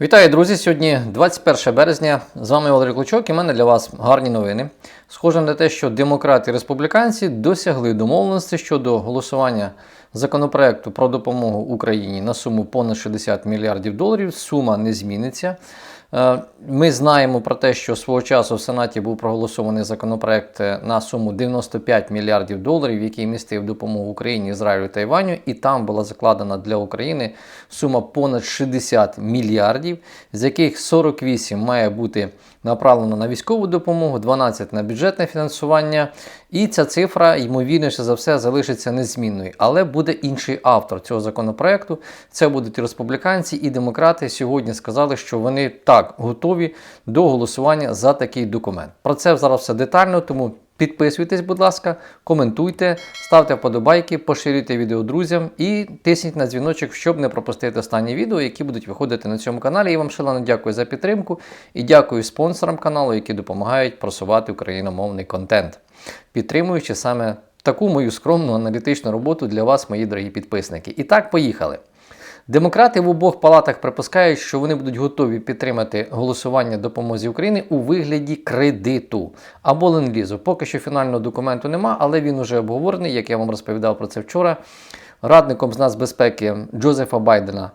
Вітаю, друзі! Сьогодні 21 березня. З вами Валерій Клучок і в мене для вас гарні новини. Схоже на те, що демократи і республіканці досягли домовленості щодо голосування законопроекту про допомогу Україні на суму понад 60 мільярдів доларів. Сума не зміниться. Е, Ми знаємо про те, що свого часу в Сенаті був проголосований законопроект е, на суму 95 мільярдів доларів, який містив допомогу Україні, Ізраїлю та Іваню, і там була закладена для України сума понад 60 мільярдів, з яких 48 має бути направлено на військову допомогу, 12 на бюджетне фінансування. І ця цифра, ймовірніше за все, залишиться незмінною. Але буде інший автор цього законопроекту. Це будуть і республіканці і демократи. Сьогодні сказали, що вони так готові до голосування за такий документ. Про це зараз все детально, тому. Підписуйтесь, будь ласка, коментуйте, ставте вподобайки, поширюйте відео друзям і тисніть на дзвіночок, щоб не пропустити останні відео, які будуть виходити на цьому каналі. Я вам шалено дякую за підтримку і дякую спонсорам каналу, які допомагають просувати україномовний контент, підтримуючи саме таку мою скромну аналітичну роботу для вас, мої дорогі підписники. І так, поїхали. Демократи в обох палатах припускають, що вони будуть готові підтримати голосування допомозі Україні у вигляді кредиту або ленд-лізу. Поки що фінального документу нема, але він уже обговорений, як я вам розповідав про це вчора. Радником з нацбезпеки Джозефа Байдена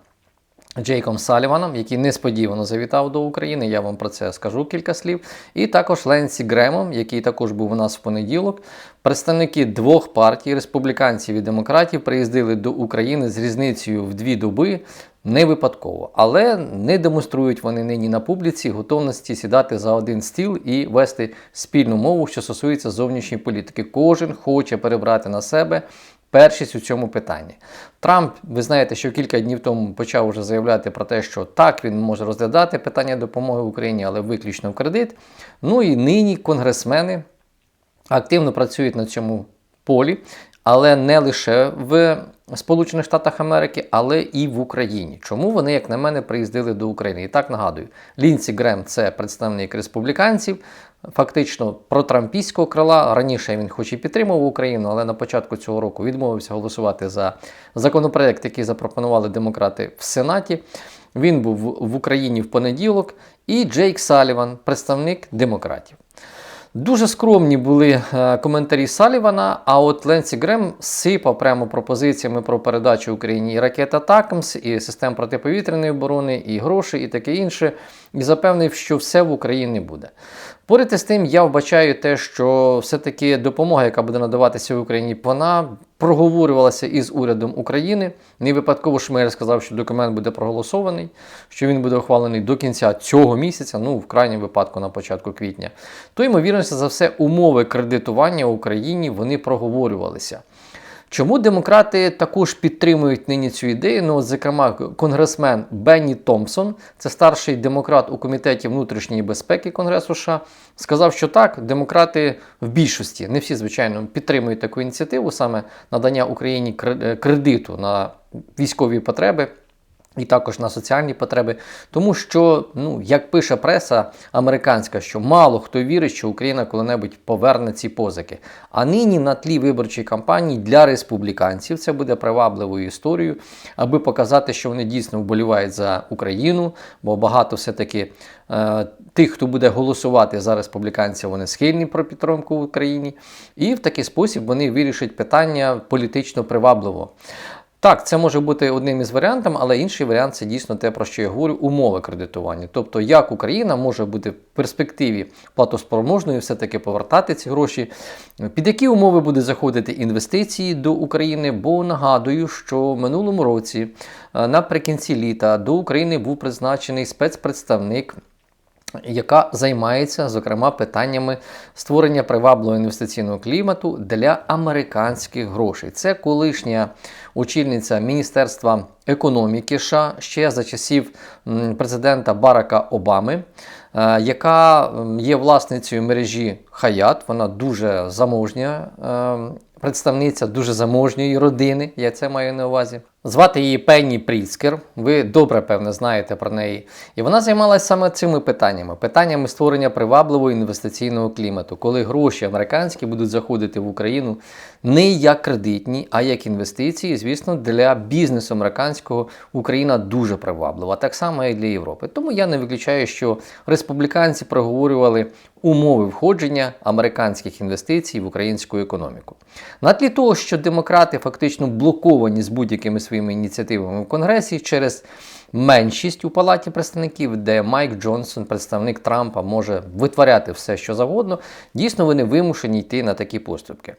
Джейком Саліваном, який несподівано завітав до України. Я вам про це скажу кілька слів. І також Ленсі Гремом, який також був у нас в понеділок. Представники двох партій, республіканців і демократів, приїздили до України з різницею в дві доби. Не випадково, але не демонструють вони нині на публіці готовності сідати за один стіл і вести спільну мову, що стосується зовнішньої політики. Кожен хоче перебрати на себе першість у цьому питанні. Трамп, ви знаєте, що кілька днів тому почав уже заявляти про те, що так він може розглядати питання допомоги Україні, але виключно в кредит. Ну і нині конгресмени активно працюють на цьому полі, але не лише в Сполучених Штатах Америки, але і в Україні. Чому вони, як на мене, приїздили до України? І так нагадую, Лінсі Грем це представник республіканців, фактично протрампійського крила. Раніше він хоч і підтримував Україну, але на початку цього року відмовився голосувати за законопроект, який запропонували демократи в Сенаті. Він був в Україні в понеділок, і Джейк Саліван, представник демократів. Дуже скромні були е, коментарі Салівана, а от Ленсі Грем сипав прямо пропозиціями про передачу Україні і ракет Атакамс, і систем протиповітряної оборони, і гроші, і таке інше, і запевнив, що все в Україні буде. Поряд із тим, я вбачаю те, що все-таки допомога, яка буде надаватися в Україні, вона проговорювалася із урядом України. Не випадково Шмель сказав, що документ буде проголосований, що він буде ухвалений до кінця цього місяця, ну в крайньому випадку на початку квітня. То, ймовірніше за все, умови кредитування в Україні вони проговорювалися. Чому демократи також підтримують нині цю ідею? Ну, зокрема, конгресмен Бенні Томпсон, це старший демократ у комітеті внутрішньої безпеки Конгресу США, сказав, що так, демократи в більшості, не всі, звичайно, підтримують таку ініціативу, саме надання Україні кредиту на військові потреби. І також на соціальні потреби, тому що, ну як пише преса американська, що мало хто вірить, що Україна коли-небудь поверне ці позики. А нині на тлі виборчої кампанії для республіканців це буде привабливою історією, аби показати, що вони дійсно вболівають за Україну, бо багато все-таки е, тих, хто буде голосувати за республіканців, вони схильні про підтримку в Україні, і в такий спосіб вони вирішать питання політично привабливо. Так, це може бути одним із варіантів, але інший варіант це дійсно те, про що я говорю, умови кредитування. Тобто, як Україна може бути в перспективі платоспроможною, все-таки повертати ці гроші, під які умови буде заходити інвестиції до України? Бо нагадую, що в минулому році, е, наприкінці літа, до України був призначений спецпредставник яка займається, зокрема, питаннями створення привабливого інвестиційного клімату для американських грошей. Це колишня очільниця Міністерства економіки США ще за часів президента Барака Обами. Е, яка є власницею мережі Хаят, вона дуже заможня представниця дуже заможньої родини, я це маю на увазі. Звати її Пенні Пріцкер. Ви добре, певне, знаєте про неї. І вона займалася саме цими питаннями: питаннями створення привабливого інвестиційного клімату, коли гроші американські будуть заходити в Україну не як кредитні, а як інвестиції. Звісно, для бізнесу американського Україна дуже приваблива, так само і для Європи. Тому я не виключаю, що республіканці проговорювали умови входження американських інвестицій в українську економіку. На тлі того, що демократи фактично блоковані з будь-якими своїми ініціативами в Конгресі через меншість у палаті представників, де Майк Джонсон, представник Трампа, може витворяти все, що завгодно, дійсно вони вимушені йти на такі поступки.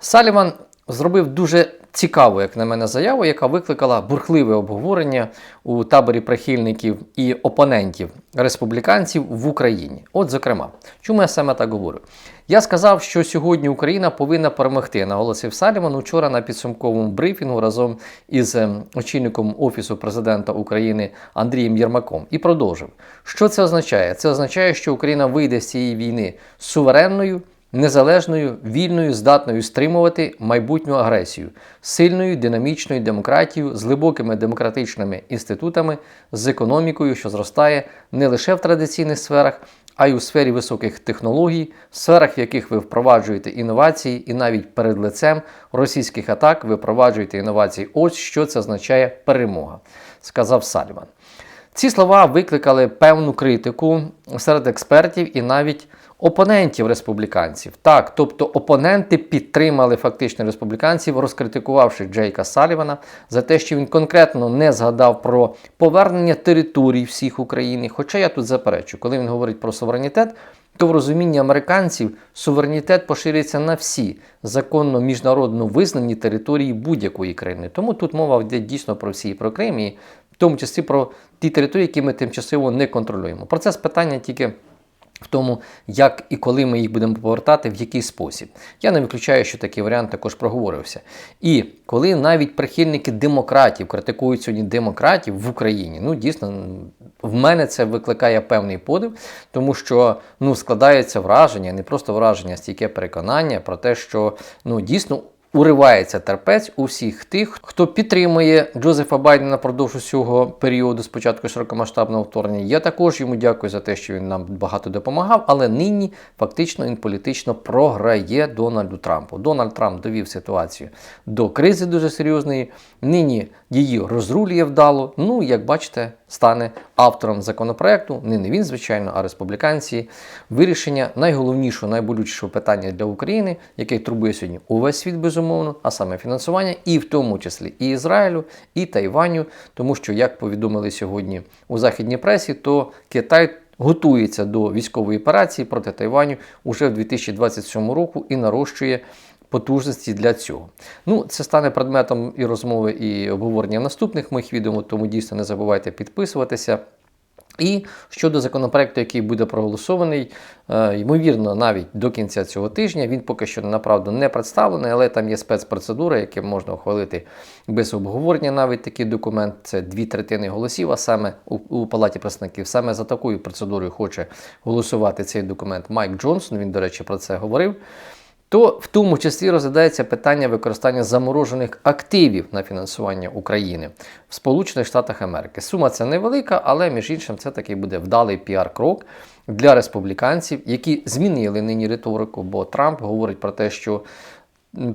Саліван зробив дуже цікаву, як на мене, заяву, яка викликала бурхливе обговорення у таборі прихильників і опонентів республіканців в Україні. От, зокрема, чому я саме так говорю? Я сказав, що сьогодні Україна повинна перемогти, наголосив Саліван вчора на підсумковому брифінгу разом із ем, очільником Офісу президента України Андрієм Єрмаком і продовжив. Що це означає? Це означає, що Україна вийде з цієї війни суверенною незалежною, вільною, здатною стримувати майбутню агресію, сильною динамічною демократією з глибокими демократичними інститутами, з економікою, що зростає не лише в традиційних сферах, а й у сфері високих технологій, в сферах, в яких ви впроваджуєте інновації, і навіть перед лицем російських атак ви впроваджуєте інновації. Ось що це означає перемога, сказав Сальван. Ці слова викликали певну критику серед експертів і навіть опонентів республіканців. Так, тобто опоненти підтримали фактично республіканців, розкритикувавши Джейка Салівана за те, що він конкретно не згадав про повернення територій всіх України. Хоча я тут заперечу, коли він говорить про суверенітет. То в розумінні американців суверенітет поширюється на всі законно міжнародно визнані території будь-якої країни. Тому тут мова йде дійсно про всі і про Крим і тому числі про ті території, які ми тимчасово не контролюємо. Процес питання тільки в тому, як і коли ми їх будемо повертати, в який спосіб. Я не виключаю, що такий варіант також проговорився. І коли навіть прихильники демократів критикують сьогодні демократів в Україні, ну дійсно в мене це викликає певний подив, тому що ну складається враження, не просто враження, а стійке переконання про те, що ну дійсно уривається терпець у всіх тих, хто підтримує Джозефа Байдена продовж усього періоду спочатку широкомасштабного вторгнення. Я також йому дякую за те, що він нам багато допомагав, але нині фактично він політично програє Дональду Трампу. Дональд Трамп довів ситуацію до кризи дуже серйозної. Нині її розрулює вдало. Ну, як бачите, стане автором законопроекту. Не, не він, звичайно, а республіканці. Вирішення найголовнішого, найболючішого питання для України, яке турбує сьогодні увесь світ, безумовно, а саме фінансування, і в тому числі і Ізраїлю, і Тайваню, тому що, як повідомили сьогодні у західній пресі, то Китай. Готується до військової операції проти Тайваню уже в 2027 року і нарощує потужності для цього. Ну, це стане предметом і розмови, і обговорення наступних моїх відео, тому дійсно не забувайте підписуватися. І щодо законопроекту, який буде проголосований, е, ймовірно, навіть до кінця цього тижня, він поки що направду не представлений, але там є спецпроцедура, які можна ухвалити без обговорення. Навіть такий документ це дві третини голосів. А саме у, у Палаті представників саме за такою процедурою хоче голосувати цей документ Майк Джонсон. Він, до речі, про це говорив то в тому числі розглядається питання використання заморожених активів на фінансування України в Сполучених Штатах Америки. Сума це невелика, але між іншим це такий буде вдалий піар-крок для республіканців, які змінили нині риторику, бо Трамп говорить про те, що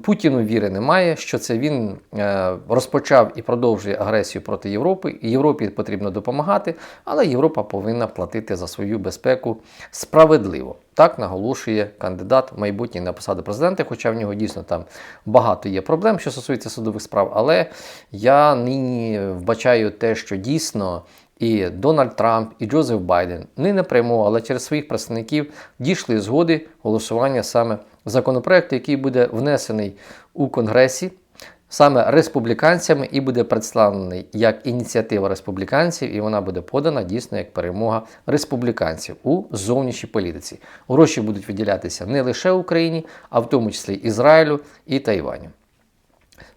Путіну віри немає, що це він е, розпочав і продовжує агресію проти Європи. Європі потрібно допомагати, але Європа повинна платити за свою безпеку справедливо. Так наголошує кандидат майбутній на посаду президента, хоча в нього дійсно там багато є проблем, що стосується судових справ. Але я нині вбачаю те, що дійсно і Дональд Трамп, і Джозеф Байден не напряму, але через своїх представників дійшли згоди голосування саме законопроекту, який буде внесений у Конгресі. Саме республіканцями і буде представлений як ініціатива республіканців, і вона буде подана дійсно як перемога республіканців у зовнішній політиці. Гроші будуть виділятися не лише Україні, а в тому числі Ізраїлю і Тайваню.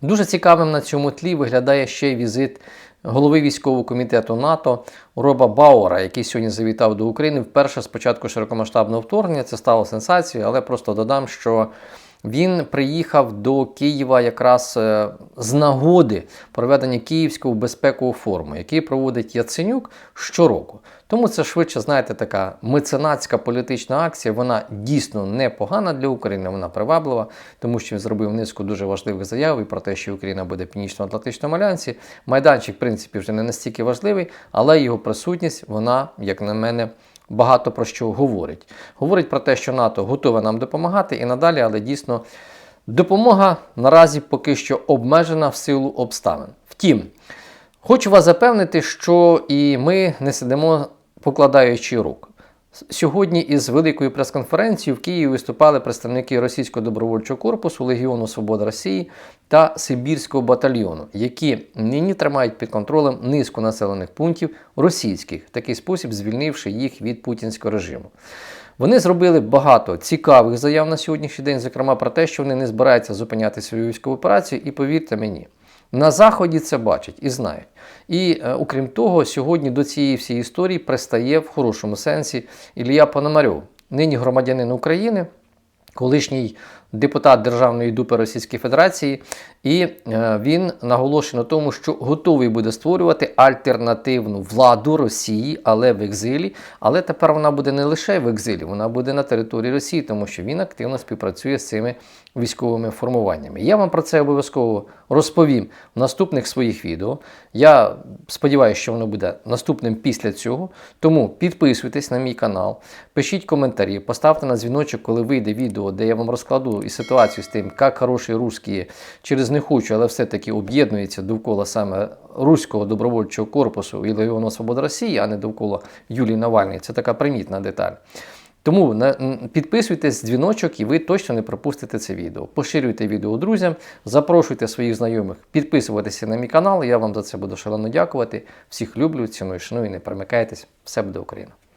Дуже цікавим на цьому тлі виглядає ще й візит голови військового комітету НАТО Роба Бауера, який сьогодні завітав до України вперше з початку широкомасштабного вторгнення. Це стало сенсацією, але просто додам, що Він приїхав до Києва якраз е, з нагоди проведення Київського безпекового форуму, який проводить Яценюк щороку. Тому це швидше, знаєте, така меценатська політична акція. Вона дійсно непогана для України, вона приваблива, тому що він зробив низку дуже важливих заяв і про те, що Україна буде в Північно-Атлантичному альянсі. Майданчик, в принципі, вже не настільки важливий, але його присутність, вона, як на мене, багато про що говорить. Говорить про те, що НАТО готове нам допомагати і надалі, але дійсно допомога наразі поки що обмежена в силу обставин. Втім, хочу вас запевнити, що і ми не сидимо покладаючи рук. Сьогодні із великою прес-конференцією в Києві виступали представники Російського добровольчого корпусу, Легіону Свобода Росії та Сибірського батальйону, які нині тримають під контролем низку населених пунктів російських, в такий спосіб звільнивши їх від путінського режиму. Вони зробили багато цікавих заяв на сьогоднішній день, зокрема про те, що вони не збираються зупиняти свою військову операцію, і повірте мені. На Заході це бачать і знають. І е, окрім того, сьогодні до цієї всієї історії пристає в хорошому сенсі Ілля Пономарьов, нині громадянин України, колишній депутат Державної дупи Російської Федерації, і е, він наголошує на тому, що готовий буде створювати альтернативну владу Росії, але в екзилі. Але тепер вона буде не лише в екзилі, вона буде на території Росії, тому що він активно співпрацює з цими військовими формуваннями. Я вам про це обов'язково розповім в наступних своїх відео. Я сподіваюся, що воно буде наступним після цього. Тому підписуйтесь на мій канал, пишіть коментарі, поставте на дзвіночок, коли вийде відео, де я вам розкладу і ситуацію з тим, як хороші русські через не хочу, але все-таки об'єднуються довкола саме руського добровольчого корпусу і Легіону Свободи Росії, а не довкола Юлії Навальної. Це така примітна деталь. Тому підписуйтесь, дзвіночок, і ви точно не пропустите це відео. Поширюйте відео друзям, запрошуйте своїх знайомих підписуватися на мій канал. Я вам за це буду шалено дякувати. Всіх люблю, ціную, шаную, не перемикайтесь. Все буде Україна!